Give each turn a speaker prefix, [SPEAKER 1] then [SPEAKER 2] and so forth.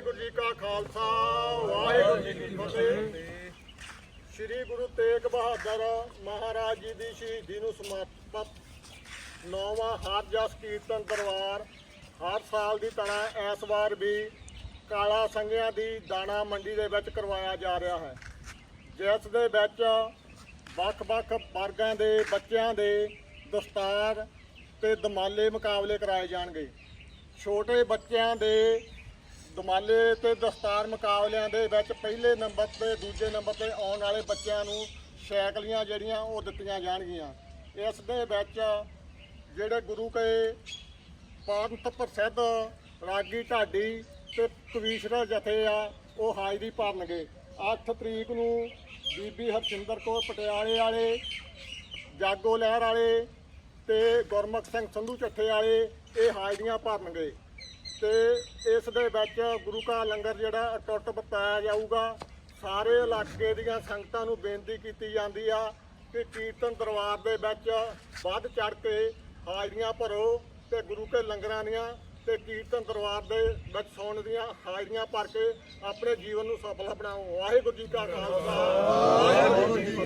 [SPEAKER 1] ਵਾਹਿਗੁਰੂ ਜੀ ਕਾ ਖਾਲਸਾ, ਵਾਹਿਗੁਰੂ ਜੀ ਕੀ ਫਤਿਹ। ਸ੍ਰੀ ਗੁਰੂ ਤੇਗ ਬਹਾਦਰ ਮਹਾਰਾਜ ਜੀ ਦੀ ਸ਼ਹੀਦੀ ਨੂੰ ਸਮਰਪਿਤ ਨੌਵਾਂ ਹਰ ਜਸ ਕੀਰਤਨ ਦਰਬਾਰ ਹਰ ਸਾਲ ਦੀ ਤਰ੍ਹਾਂ ਇਸ ਵਾਰ ਵੀ ਕਾਲਾ ਸੰਗਿਆਂ ਦੀ ਦਾਣਾ ਮੰਡੀ ਦੇ ਵਿੱਚ ਕਰਵਾਇਆ ਜਾ ਰਿਹਾ ਹੈ। ਜਿਸ ਦੇ ਵਿੱਚ ਵੱਖ-ਵੱਖ ਵਰਗਾਂ ਦੇ ਬੱਚਿਆਂ ਦੇ ਦਸਤਾਰ ਤੇ ਦਮਾਲੇ ਮੁਕਾਬਲੇ ਕਰਾਏ ਜਾਣਗੇ। ਛੋਟੇ ਬੱਚਿਆਂ ਦੇ ਦਮਾਲੇ ਤੇ ਦਸਤਾਰ ਮੁਕਾਬਲਿਆਂ ਦੇ ਵਿੱਚ ਪਹਿਲੇ ਨੰਬਰ ਤੇ ਦੂਜੇ ਨੰਬਰ ਤੇ ਆਉਣ ਵਾਲੇ ਬੱਚਿਆਂ ਨੂੰ ਸਾਈਕਲੀਆਂ ਜਿਹੜੀਆਂ ਉਹ ਦਿੱਤੀਆਂ ਜਾਣਗੀਆਂ। ਇਸ ਦੇ ਵਿੱਚ ਜਿਹੜੇ ਗੁਰੂ ਕੇ ਪੰਥ ਪ੍ਰਸਿੱਧ ਰਾਗੀ ਢਾਡੀ ਤੇ ਕਵੀਸ਼ਰਾ ਜਥੇ ਆ, ਉਹ ਹਾਜ਼ਰੀ ਭਰਨਗੇ। 8 ਤਰੀਕ ਨੂੰ ਬੀਬੀ ਹਰਜਿੰਦਰ ਕੌਰ ਪਟਿਆਲੇ ਵਾਲੇ, ਜਾਗੋ ਲਹਿਰ ਵਾਲੇ ਤੇ ਗੁਰਮੁਖ ਸਿੰਘ ਸੰਧੂ ਚੱਠੇ ਵਾਲੇ ਇਹ ਹਾਜ਼ਰੀਆਂ ਭਰਨਗੇ। ਤੇ ਇਸ ਦੇ ਵਿੱਚ ਗੁਰੂ ਕਾ ਲੰਗਰ ਜਿਹੜਾ ਟੁੱਟ ਵਰਤਾਇਆ ਜਾਊਗਾ। ਸਾਰੇ ਇਲਾਕੇ ਦੀਆਂ ਸੰਗਤਾਂ ਨੂੰ ਬੇਨਤੀ ਕੀਤੀ ਜਾਂਦੀ ਆ ਕਿ ਕੀਰਤਨ ਦਰਬਾਰ ਦੇ ਵਿੱਚ ਵੱਧ ਚੜ ਕੇ ਹਾਜ਼ਰੀਆਂ ਭਰੋ ਤੇ ਗੁਰੂ ਕੇ ਲੰਗਰਾਂ ਦੀਆਂ ਤੇ ਕੀਰਤਨ ਦਰਬਾਰ ਦੇ ਵਿੱਚ ਸੌਣ ਦੀਆਂ ਹਾਜ਼ਰੀਆਂ ਭਰ ਕੇ ਆਪਣੇ ਜੀਵਨ ਨੂੰ ਸਫਲ ਬਣਾਓ। ਵਾਹਿਗੁਰੂ ਜੀ ਕਾ ਖਾਲਸਾ। ਵਾਹਿਗੁਰੂ ਜੀ